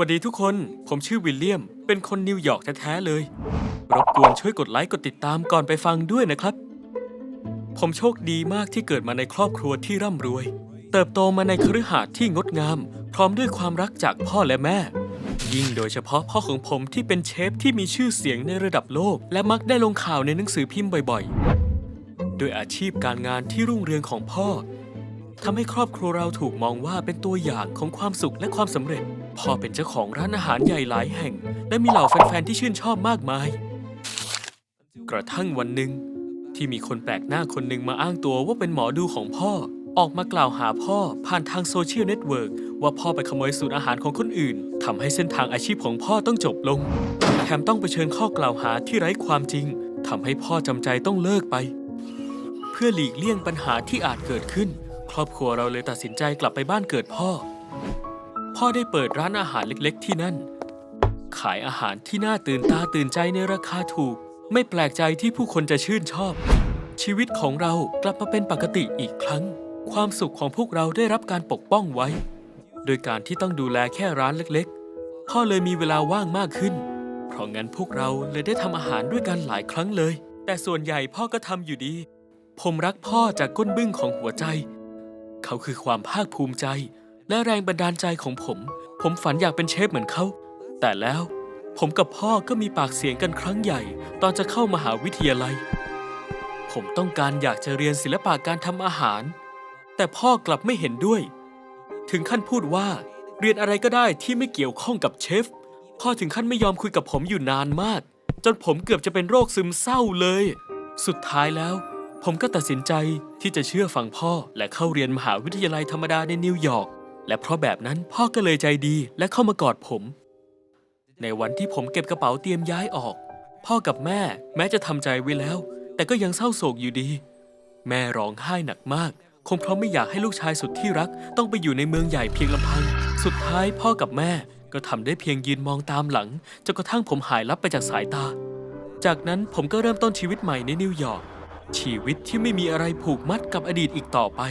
วัสดีทุกคน ผมชื่อวิลเลียม เป็นคนนิวยอร์กแท้ๆเลย รบกวนช่วยกดไลค์กดติดตามก่อนไปฟังด้วยนะครับ ผมโชคดีมากที่เกิดมาในครอบครัวที่ร่ำรวย เติบโตมาในคฤหาสน์ที่งดงาม พร้อมด้วยความรักจากพ่อและแม่ ยิ่งโดยเฉพาะพ่อของผมที่เป็นเชฟที่มีชื่อเสียงในระดับโลก และมักได้ลงข่าวในหนังสือพิมพ์บ่อยๆ ด้วยอาชีพการงานที่รุ่งเรืองของพ่อ ทำให้ครอบครัวเราถูกมองว่าเป็นตัวอย่างของความสุขและความสำเร็จ พ่อเป็นเจ้าของร้านอาหารใหญ่หลายแห่ง และมีเหล่าแฟนๆที่ชื่นชอบมากมาย กระทั่งวันหนึ่งที่มีคนแปลกหน้าคนหนึ่งมาอ้างตัวว่าเป็นหมอดูของพ่อ ออกมากล่าวหาพ่อผ่านทางโซเชียลเน็ตเวิร์กว่าพ่อไปขโมยสูตรอาหารของคนอื่นทำให้เส้นทางอาชีพของพ่อต้องจบลง แถมต้องเผชิญข้อกล่าวหาที่ไร้ความจริงทำให้พ่อจำใจต้องเลิกไป เพื่อหลีกเลี่ยงปัญหาที่อาจเกิดขึ้น รอบครัวเราเลยตัดสินใจกลับไปบ้านเกิดพ่อ พ่อได้เปิดร้านอาหารเล็กๆ ที่นั่น ขายอาหารที่น่าตื่นตาตื่นใจในราคาถูก ไม่แปลกใจที่ผู้คนจะชื่นชอบ ชีวิตของเรากลับมาเป็นปกติอีกครั้ง ความสุขของพวกเราได้รับการปกป้องไว้ โดยการที่ต้องดูแลแค่ร้านเล็กๆ พ่อเลยมีเวลาว่างมากขึ้น เพราะงั้นพวกเราเลยได้ทำอาหารด้วยกันหลายครั้งเลย แต่ส่วนใหญ่พ่อก็ทำอยู่ดี ผมรักพ่อจากก้นบึ้งของหัวใจ เขาคือความภาคภูมิใจ และแรงบันดาลใจของผม ผมฝันอยากเป็นเชฟเหมือนเขา แต่แล้วผมกับพ่อก็มีปากเสียงกันครั้งใหญ่ ตอนจะเข้ามหาวิทยาลัย ผมต้องการอยากจะเรียนศิลปะการทำอาหาร แต่พ่อกลับไม่เห็นด้วย ถึงขั้นพูดว่าเรียนอะไรก็ได้ที่ไม่เกี่ยวข้องกับเชฟ พ่อถึงขั้นไม่ยอมคุยกับผมอยู่นานมาก จนผมเกือบจะเป็นโรคซึมเศร้าเลย สุดท้ายแล้ว ผมก็ตัดสินใจที่จะเชื่อฟังพ่อและเข้าเรียนมหาวิทยาลัยธรรมดาในนิวยอร์กและเพราะแบบนั้นพ่อก็เลยใจดีและเข้ามากอดผม ในวันที่ผมเก็บกระเป๋าเตรียมย้ายออก พ่อกับแม่แม้จะทำใจไว้แล้ว แต่ก็ยังเศร้าโศกอยู่ดี แม่ร้องไห้หนักมาก คงเพราะไม่อยากให้ลูกชายสุดที่รัก ต้องไปอยู่ในเมืองใหญ่เพียงลำพัง สุดท้ายพ่อกับแม่ก็ทำได้เพียงยืนมองตามหลังจนกระทั่งผมหายลับไปจากสายตา จากนั้นผมก็เริ่มต้นชีวิตใหม่ในนิวยอร์ก ชีวิตที่ไม่มีอะไรผูกมัดกับอดีตอีกต่อไป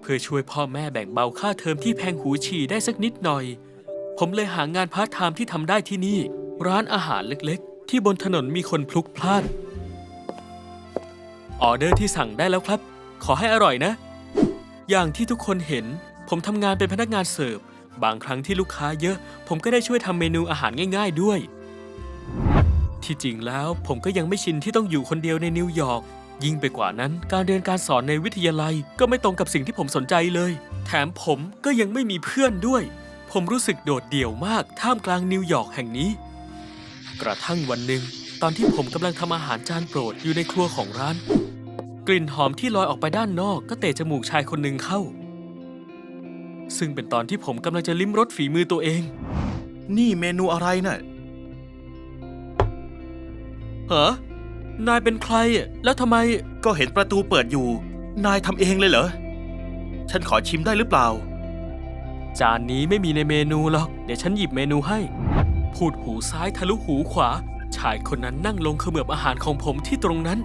เพื่อช่วยพ่อแม่แบ่งเบาค่าเทอมที่แพงหูฉี่ได้สักนิดหน่อย ผมเลยหางานพาร์ทไทม์ที่ทำได้ที่นี่ ร้านอาหารเล็กๆ ที่บนถนนมีคนพลุกพล่านออเดอร์ที่สั่งได้แล้วครับ ขอให้อร่อยนะ อย่างที่ทุกคนเห็น ผมทำงานเป็นพนักงานเสิร์ฟ บางครั้งที่ลูกค้าเยอะ ผมก็ได้ช่วยทำเมนูอาหารง่าย ๆ ด้วย ที่จริงแล้วผมก็ยังไม่ชินที่ต้องอยู่คนเดียวในนิวยอร์กยิ่งไปกว่านั้นการเรียนการสอนในวิทยาลัยก็ไม่ตรงกับสิ่งที่ผมสนใจเลย แถมผมก็ยังไม่มีเพื่อนด้วย ผมรู้สึกโดดเดี่ยวมากท่ามกลางนิวยอร์กแห่งนี้ กระทั่งวันหนึ่ง ตอนที่ผมกำลังทำอาหารจานโปรดอยู่ในครัวของร้าน กลิ่นหอมที่ลอยออกไปด้านนอกก็เตะจมูกชายคนหนึ่งเข้า ซึ่งเป็นตอนที่ผมกำลังจะลิ้มรสฝีมือตัวเอง นี่เมนูอะไรน่ะ หรอนายเป็นใครอะแล้วทำไมก็เห็นประตูเปิดอยู่ นายทำเองเลยเหรอ ฉันขอชิมได้หรือเปล่า จานนี้ไม่มีในเมนูหรอก เดี๋ยวฉันหยิบเมนูให้ พูดหูซ้ายทะลุหูขวา ชายคนนั้นนั่งลงเขมือบอาหารของผมที่ตรงนั้น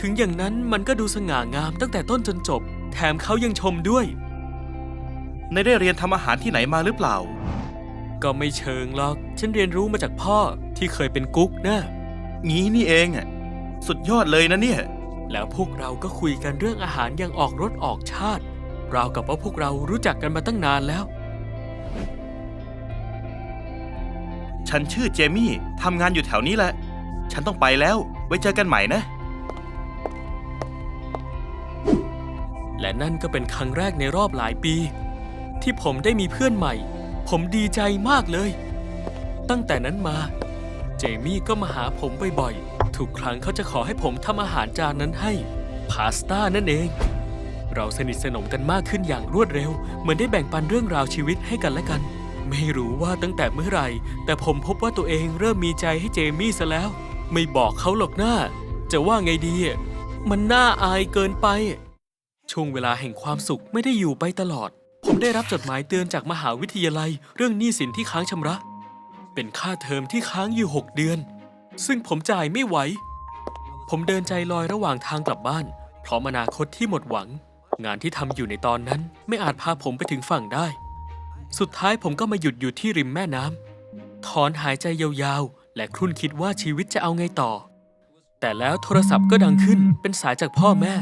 ถึงอย่างนั้นมันก็ดูสง่างามตั้งแต่ต้นจนจบ แถมเขายังชมด้วย นายได้เรียนทำอาหารที่ไหนมาหรือเปล่า ก็ไม่เชิงหรอก ฉันเรียนรู้มาจากพ่อที่เคยเป็นกุ๊กนะ งี้นี่เองอะสุดยอดเลยนะเนี่ย แล้วพวกเราก็คุยกันเรื่องอาหารอย่างออกรสออกชาติ ราวกับว่าพวกเรารู้จักกันมาตั้งนานแล้ว ฉันชื่อเจมี่ทำงานอยู่แถวนี้แหละ ฉันต้องไปแล้ว ไว้เจอกันใหม่นะ และนั่นก็เป็นครั้งแรกในรอบหลายปี ที่ผมได้มีเพื่อนใหม่ ผมดีใจมากเลย ตั้งแต่นั้นมาเจมี่ก็มาหาผมบ่อยๆ ทุกครั้งเขาจะขอให้ผมทำอาหารจานนั้นให้ พาสต้านั่นเอง เราสนิทสนมกันมากขึ้นอย่างรวดเร็ว เหมือนได้แบ่งปันเรื่องราวชีวิตให้กันและกัน ไม่รู้ว่าตั้งแต่เมื่อไหร่ แต่ผมพบว่าตัวเองเริ่มมีใจให้เจมี่ซะแล้ว ไม่บอกเขาหรอกหน้า จะว่าไงดี มันน่าอายเกินไป ช่วงเวลาแห่งความสุขไม่ได้อยู่ไปตลอด ผมได้รับจดหมายเตือนจากมหาวิทยาลัย เรื่องหนี้สินที่ค้างชำระ เป็นค่าเทอมที่ค้างอยู่ 6 เดือน ซึ่งผมจ่ายไม่ไหว ผมเดินใจลอยระหว่างทางกลับบ้าน เพราะอนาคตที่หมดหวัง งานที่ทำอยู่ในตอนนั้นไม่อาจพาผมไปถึงฝั่งได้ สุดท้ายผมก็มาหยุดอยู่ที่ริมแม่น้ำถอนหายใจยาวๆ และครุ่นคิดว่าชีวิตจะเอาไงต่อ แต่แล้วโทรศัพท์ก็ดังขึ้นเป็นสายจากพ่อแม่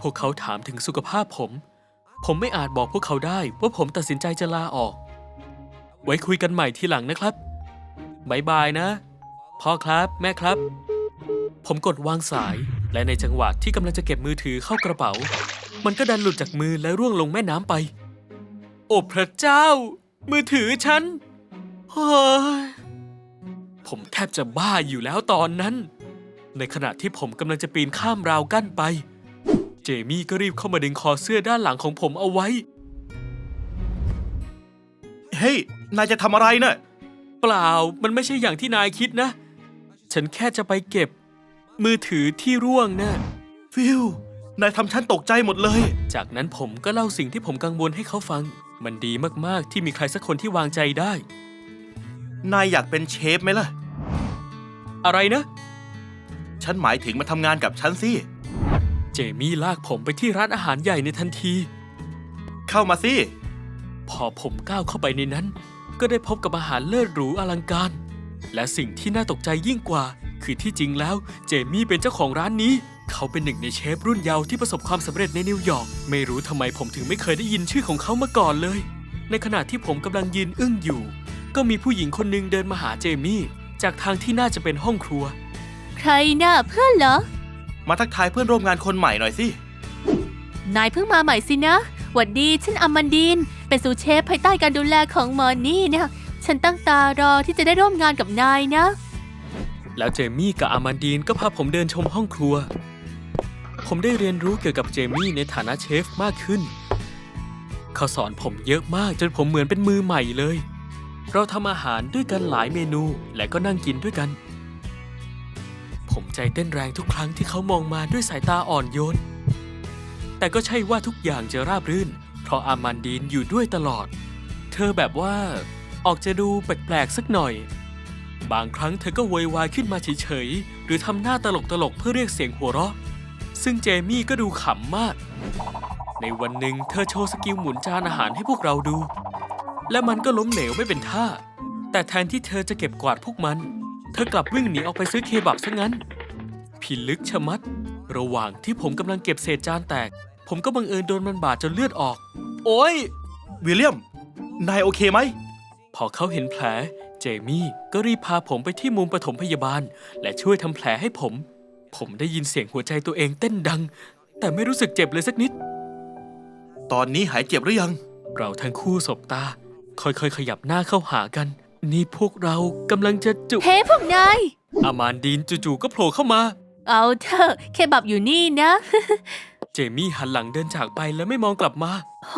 พวกเขาถามถึงสุขภาพผม ผมไม่อาจบอกพวกเขาได้ว่าผมตัดสินใจจะลาออก ไว้คุยกันใหม่ทีหลังนะครับ บายบายนะ พ่อครับแม่ครับ ผมกดวางสาย และในจังหวะที่กำลังจะเก็บมือถือเข้ากระเป๋า มันก็ดันหลุดจากมือและร่วงลงแม่น้ำไป โอ้พระเจ้า มือถือฉันเฮ้ยผมแทบจะบ้าอยู่แล้วตอนนั้น ในขณะที่ผมกำลังจะปีนข้ามราวกั้นไป เจมี่ก็รีบเข้ามาดึงคอเสื้อด้านหลังของผมเอาไว้ เฮ้ย นายจะทำอะไรเน่ะ ปล่า มันไม่ใช่อย่างที่นายคิดนะ ฉันแค่จะไปเก็บ มือถือที่ร่วงนะ่ะฟิลนายทำฉันตกใจหมดเลย จากนั้นผมก็เล่าสิ่งที่ผมกังวลให้เขาฟัง มันดีมากๆที่มีใครสักคนที่วางใจได้ นายอยากเป็นเชฟไหมล่ะ อะไรนะ ฉันหมายถึงมาทำงานกับฉันสิ เจมี่ลากผมไปที่ร้านอาหารใหญ่ในทันที เข้ามาสิ พอผมก้าวเข้าไปในนั้น ก็ได้พบกับอาหารเลิศหรูอลังการ และสิ่งที่น่าตกใจยิ่งกว่า คือที่จริงแล้ว เจมี่เป็นเจ้าของร้านนี้ เขาเป็นหนึ่งในเชฟรุ่นเยาว์ที่ประสบความสำเร็จในนิวยอร์กไม่รู้ทำไมผมถึงไม่เคยได้ยินชื่อของเขามาก่อนเลย ในขณะที่ผมกำลังยืนอึ้งอยู่ ก็มีผู้หญิงคนหนึ่งเดินมาหาเจมี่ จากทางที่น่าจะเป็นห้องครัว ใครน่ะเพื่อนเหรอ มาทักทายเพื่อนร่วมงานคนใหม่หน่อยสิ นายเพิ่งมาใหม่สินะ หวัดดีฉันอมมันดีน เป็นซูเชฟภายใต้การดูแลของหมอนี่เนี่ยฉันตั้งตารอที่จะได้ร่วมงานกับนายนะ แล้วเจมี่กับอามันดีนก็พาผมเดินชมห้องครัว ผมได้เรียนรู้เกี่ยวกับเจมี่ในฐานะเชฟมากขึ้น เขาสอนผมเยอะมากจนผมเหมือนเป็นมือใหม่เลย เราทำอาหารด้วยกันหลายเมนูและก็นั่งกินด้วยกัน ผมใจเต้นแรงทุกครั้งที่เขามองมาด้วยสายตาอ่อนโยน แต่ก็ใช่ว่าทุกอย่างจะราบรื่น เพราะอามันดีนอยู่ด้วยตลอด เธอแบบว่าออกจะดูแปลกๆสักหน่อย บางครั้งเธอก็โวยวายขึ้นมาเฉยๆ หรือทำหน้าตลกๆ เพื่อเรียกเสียงหัวเราะ ซึ่งเจมี่ก็ดูขำมาก ในวันหนึ่งเธอโชว์สกิลหมุนจานอาหารให้พวกเราดู และมันก็ล้มเหลวไม่เป็นท่า แต่แทนที่เธอจะเก็บกวาดพวกมัน เธอกลับวิ่งหนีออกไปซื้อเคบับซะงั้น ผิดลึกชะมัด ระหว่างที่ผมกำลังเก็บเศษจานแตก ผมก็บังเอิญโดนมันบาดจนเลือดออก โอ๊ยวิลเลียม นายโอเคไหม พอเขาเห็นแผล เจมี่ก็รีบพาผมไปที่มุมปฐมพยาบาล และช่วยทำแผลให้ผม ผมได้ยินเสียงหัวใจตัวเองเต้นดัง แต่ไม่รู้สึกเจ็บเลยสักนิด ตอนนี้หายเจ็บหรือยัง เราทั้งคู่สบตา ค่อยๆ ขยับหน้าเข้าหากัน นี่พวกเรากำลังจะจุ เฮ้พวกนาย อามานดีนจู่ๆก็โผล่เข้ามา เอาเถอะเคบับอยู่นี่นะ เจมี่หันหลังเดินจากไปแล้วไม่มองกลับมา โห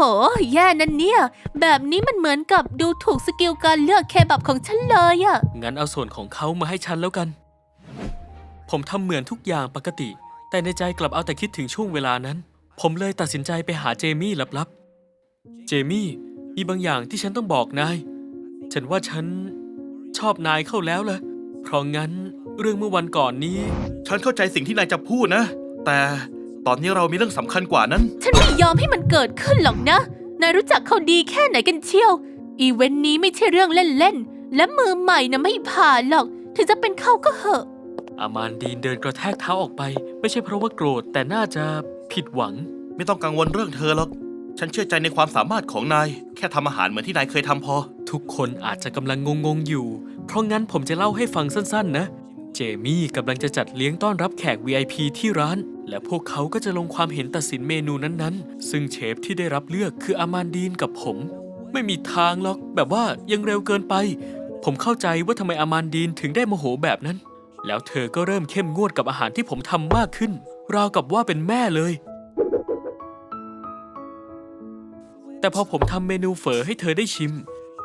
แย่นั่นเนี่ย แบบนี้มันเหมือนกับดูถูกสกิลการเลือกเคบับของฉันเลยอะงั้นเอาส่วนของเขามาให้ฉันแล้วกัน ผมทำเหมือนทุกอย่างปกติ แต่ในใจกลับเอาแต่คิดถึงช่วงเวลานั้น ผมเลยตัดสินใจไปหาเจมี่ลับๆ เจมี่ มีบางอย่างที่ฉันต้องบอกนาย ฉันว่าฉันชอบนายเข้าแล้วล่ะ เพราะงั้น เรื่องเมื่อวันก่อนนี้ ฉันเข้าใจสิ่งที่นายจะพูดนะ แต่ตอนนี้เรามีเรื่องสำคัญกว่านั้น ฉันไม่ยอมให้มันเกิดขึ้นหรอกนะ นายรู้จักเขาดีแค่ไหนกันเชียว อีเวนต์นี้ไม่ใช่เรื่องเล่นๆ และมือใหม่นะไม่ผ่านหรอก ถึงจะเป็นเขาก็เหอะ อามานดีนเดินกระแทกเท้าออกไป ไม่ใช่เพราะว่าโกรธแต่น่าจะผิดหวัง ไม่ต้องกังวลเรื่องเธอหรอก ฉันเชื่อใจในความสามารถของนาย แค่ทำอาหารเหมือนที่นายเคยทำพอ ทุกคนอาจจะกำลังงงๆอยู่ เพราะงั้นผมจะเล่าให้ฟังสั้นๆนะ เจมี่กำลังจะจัดเลี้ยงต้อนรับแขก VIP ที่ร้าน และพวกเขาก็จะลงความเห็นตัดสินเมนูนั้นๆ ซึ่งเชฟที่ได้รับเลือกคืออามานดีนกับผม ไม่มีทางหรอกแบบว่ายังเร็วเกินไป ผมเข้าใจว่าทำไมอามานดีนถึงได้โมโหแบบนั้น แล้วเธอก็เริ่มเข้มงวดกับอาหารที่ผมทำมากขึ้น ราวกับว่าเป็นแม่เลย แต่พอผมทำเมนูเฝอให้เธอได้ชิม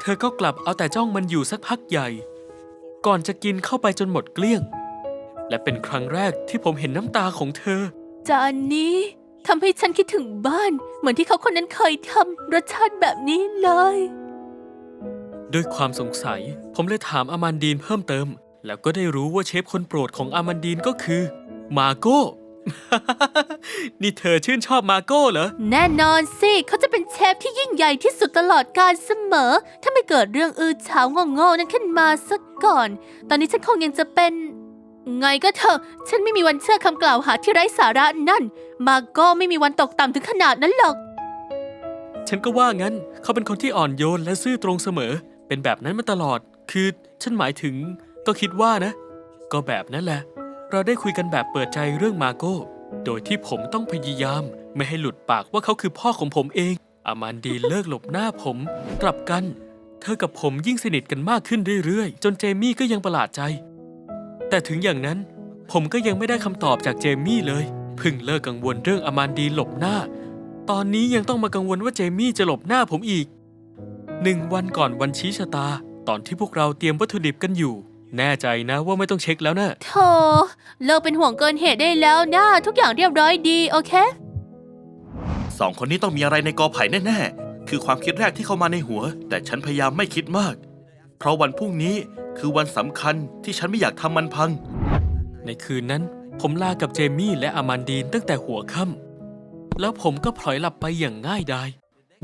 เธอก็กลับเอาแต่จ้องมันอยู่สักพักใหญ่ ก่อนจะกินเข้าไปจนหมดเกลี้ยง และเป็นครั้งแรกที่ผมเห็นน้ำตาของเธอ จานนี้ทำให้ฉันคิดถึงบ้าน เหมือนที่เขาคนนั้นเคยทำรสชาติแบบนี้เลย ด้วยความสงสัย ผมเลยถามอามันดีนเพิ่มเติม แล้วก็ได้รู้ว่าเชฟคนโปรดของอามันดีนก็คือ มาโก้ นี่เธอชื่นชอบมาโก้เหรอ แน่นอนสิ เขาจะเป็นเชพที่ยิ่งใหญ่ที่สุดตลอดกาลเสมอ ถ้าไม่ เกิดเรื่องอือเฉาโง่ๆนั้นขึ้นมาซะก่อน ตอนนี้ฉันคงยังจะเป็น ไงก็เถอะ ฉันไม่มีวันเชื่อคำกล่าวหาที่ไร้สาระนั่น มาโก็ไม่มีวันตกต่ำถึงขนาดนั้นหรอก ฉันก็ว่างั้น เขาเป็นคนที่อ่อนโยนและซื่อตรงเสมอ เป็นแบบนั้นมาตลอด คือฉันหมายถึง ก็คิดว่านะ ก็แบบนั้นแหละ เราได้คุยกันแบบเปิดใจเรื่องมาโก้ โดยที่ผมต้องพยายาม ไม่ให้หลุดปากว่าเขาคือพ่อของผมเองอามันดีเลิกหลบหน้าผม กลับกัน เธอกับผมยิ่งสนิทกันมากขึ้นเรื่อยๆ จนเจมี่ก็ยังประหลาดใจ แต่ถึงอย่างนั้นผมก็ยังไม่ได้คำตอบจากเจมี่เลยเพิ่งเลิกกังวลเรื่องอามันดีหลบหน้า ตอนนี้ยังต้องมากังวลว่าเจมี่จะหลบหน้าผมอีกหนึ่งวันก่อนวันชี้ชะตา ตอนที่พวกเราเตรียมวัตถุดิบกันอยู่ แน่ใจนะว่าไม่ต้องเช็คแล้วนะโธ่เลิกเป็นห่วงเกินเหตุได้แล้วนะทุกอย่างเรียบร้อยดี โอเค สองคนนี้ต้องมีอะไรในกอไผ่แน่ๆ คือความคิดแรกที่เข้ามาในหัว แต่ฉันพยายามไม่คิดมาก เพราะวันพรุ่งนี้คือวันสำคัญที่ฉันไม่อยากทำมันพัง ในคืนนั้น ผมลากับเจมี่และอามันดีนตั้งแต่หัวค่ำแล้วผมก็พลอยหลับไปอย่างง่ายดาย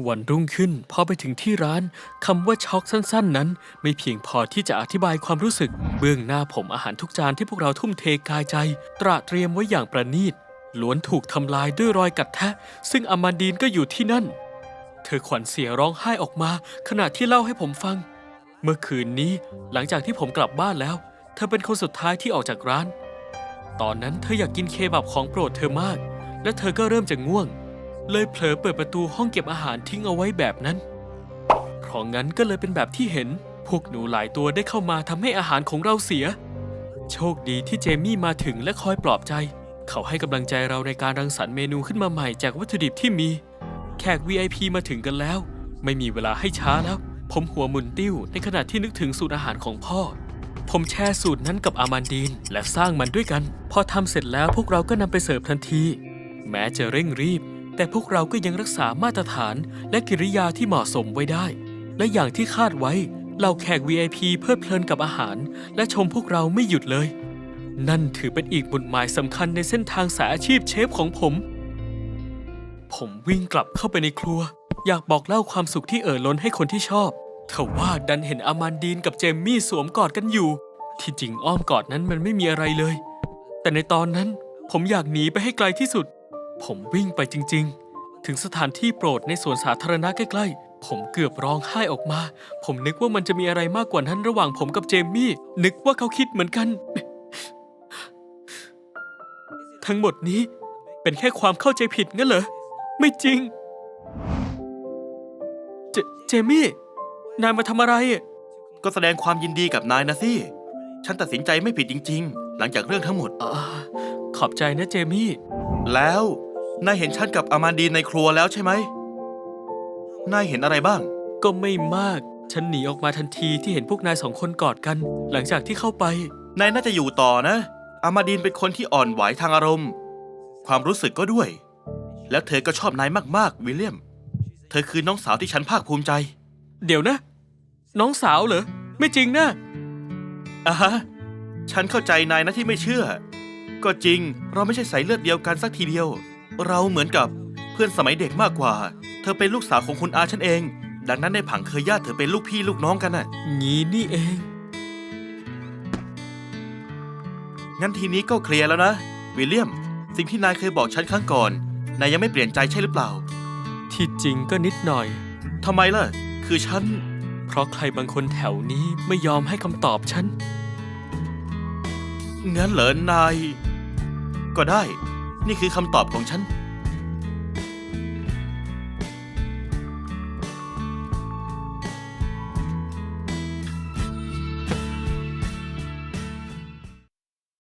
วันรุ่งขึ้นพอไปถึงที่ร้านคำว่าช็อกสั้น ๆ นั้น ไม่เพียงพอที่จะอธิบายความรู้สึก เบื้องหน้าผมอาหารทุกจานที่พวกเราทุ่มเทกายใจ ตระเตรียมไว้อย่างประณีตล้วนถูกทำลายด้วยรอยกัดแทะ ซึ่งอามันดีนก็อยู่ที่นั่น ธอขวัญเสียร้องไห้ออกมา ขณะที่เล่าให้ผมฟัง เมื่อคืนนี้หลังจากที่ผมกลับบ้านแล้ว เธอเป็นคนสุดท้ายที่ออกจากร้าน ตอนนั้นเธออยากกินเคบับของโปรดเธอมาก และเธอก็เริ่มจะง่วง เลยเผลอเปิดประตูห้องเก็บอาหารทิ้งเอาไว้แบบนั้น เพราะงั้นก็เลยเป็นแบบที่เห็น พวกหนูหลายตัวได้เข้ามาทำให้อาหารของเราเสีย โชคดีที่เจมี่มาถึงและคอยปลอบใจ เขาให้กำลังใจเราในการรังสรรค์เมนูขึ้นมาใหม่จากวัตถุดิบที่มี แขก VIP มาถึงกันแล้ว ไม่มีเวลาให้ช้าแล้ว ผมหัวหมุนติ้ว ในขณะที่นึกถึงสูตรอาหารของพ่อ ผมแชร์สูตรนั้นกับอามันดีน และสร้างมันด้วยกัน พอทำเสร็จแล้วพวกเราก็นำไปเสิร์ฟทันที แม้จะเร่งรีบ แต่พวกเราก็ยังรักษามาตรฐาน และกิริยาที่เหมาะสมไว้ได้ และอย่างที่คาดไว้เหล่าแขก VIP เพลิดเพลินกับอาหาร และชมพวกเราไม่หยุดเลย นั่นถือเป็นอีกบุญหมายสำคัญในเส้นทางสายอาชีพเชฟของผม ผมวิ่งกลับเข้าไปในครัว อยากบอกเล่าความสุขที่เอ่อล้นให้คนที่ชอบทว่าดันเห็นอามันดีนกับเจมมี่สวมกอดกันอยู่ ที่จริงอ้อมกอดนั้นมันไม่มีอะไรเลย แต่ในตอนนั้นผมอยากหนีไปให้ไกลที่สุด ผมวิ่งไปจริง ๆ ถึงสถานที่โปรดในสวนสาธารณะใกล้ๆ ผมเกือบร้องไห้ออกมา ผมนึกว่ามันจะมีอะไรมากกว่านั้นระหว่างผมกับเจมมี่ นึกว่าเขาคิดเหมือนกัน ทั้งหมดนี้เป็นแค่ความเข้าใจผิดงั้นเหรอ ไม่จริง เจเจมี่ นายมาทำอะไรอะก็แสดงความยินดีกับนายนะสิ ฉันตัดสินใจไม่ผิดจริง ๆ หลังจากเรื่องทั้งหมดอ่าขอบใจนะเจมี่ แล้ว นายเห็นฉันกับอามาดีนในครัวแล้วใช่ไหม นายเห็นอะไรบ้าง ก็ไม่มาก ฉันหนีออกมาทันทีที่เห็นพวกนายสองคนกอดกัน หลังจากที่เข้าไป นายน่าจะอยู่ต่อนะ อามาดีนเป็นคนที่อ่อนไหวทางอารมณ์ ความรู้สึกก็ด้วย แล้วเธอก็ชอบนายมากๆ วิลเลียม เธอคือน้องสาวที่ฉันภาคภูมิใจ เดี๋ยวนะ น้องสาวเหรอ ไม่จริงนะอะฮะฉันเข้าใจนายนะที่ไม่เชื่อ ก็จริงเราไม่ใช่สายเลือดเดียวกันสักทีเดียว เราเหมือนกับเพื่อนสมัยเด็กมากกว่า เธอเป็นลูกสาวของคุณอาฉันเอง ดังนั้นในผังเคยญาติเธอเป็นลูกพี่ลูกน้องกันน่ะ งี้นี่เอง งั้นทีนี้ก็เคลียร์แล้วนะ วิลเลียม สิ่งที่นายเคยบอกฉันครั้งก่อน นายยังไม่เปลี่ยนใจใช่หรือเปล่า ที่จริงก็นิดหน่อย ทำไมล่ะ คือฉัน เพราะใครบางคนแถวนี้ไม่ยอมให้คำตอบฉัน งั้นเหรอนาย ก็ได้ นี่คือคำตอบของฉัน